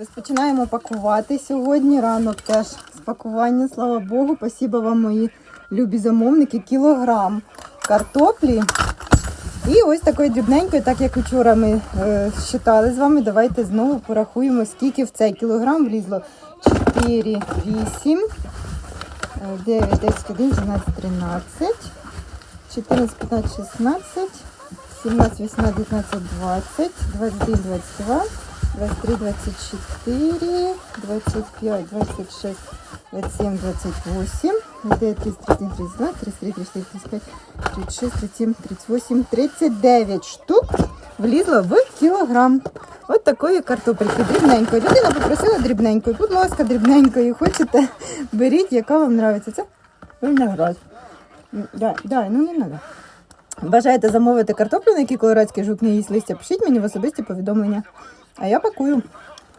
Розпочинаємо пакувати сьогодні. Ранок теж з пакування, слава Богу. Спасибо вам, мої любі замовники. Кілограм картоплі. І ось такої дрібненької, так як вчора ми е, з вами. Давайте знову порахуємо, скільки в цей кілограм влізло. 4, 8, 9, 10, 11, 12, 13, 14, 15, 16, 17, 18, 19, 20, 21, 22, 23, 24, 25, 26, 27, 28, 29, 30, 31, 32, 33, 34, 35, 36, 37, 38, 39 штук влізло в кілограм. От такої картопельки дрібненької. Людина попросила дрібненької. Будь ласка, дрібненької. Хочете, беріть, яка вам подобається. Це виноград. М, Дай, дай, ну не треба. Бажаєте замовити картоплю, на якій колорадський жук не їсть листя, пишіть мені в особисті повідомлення. А я пакую.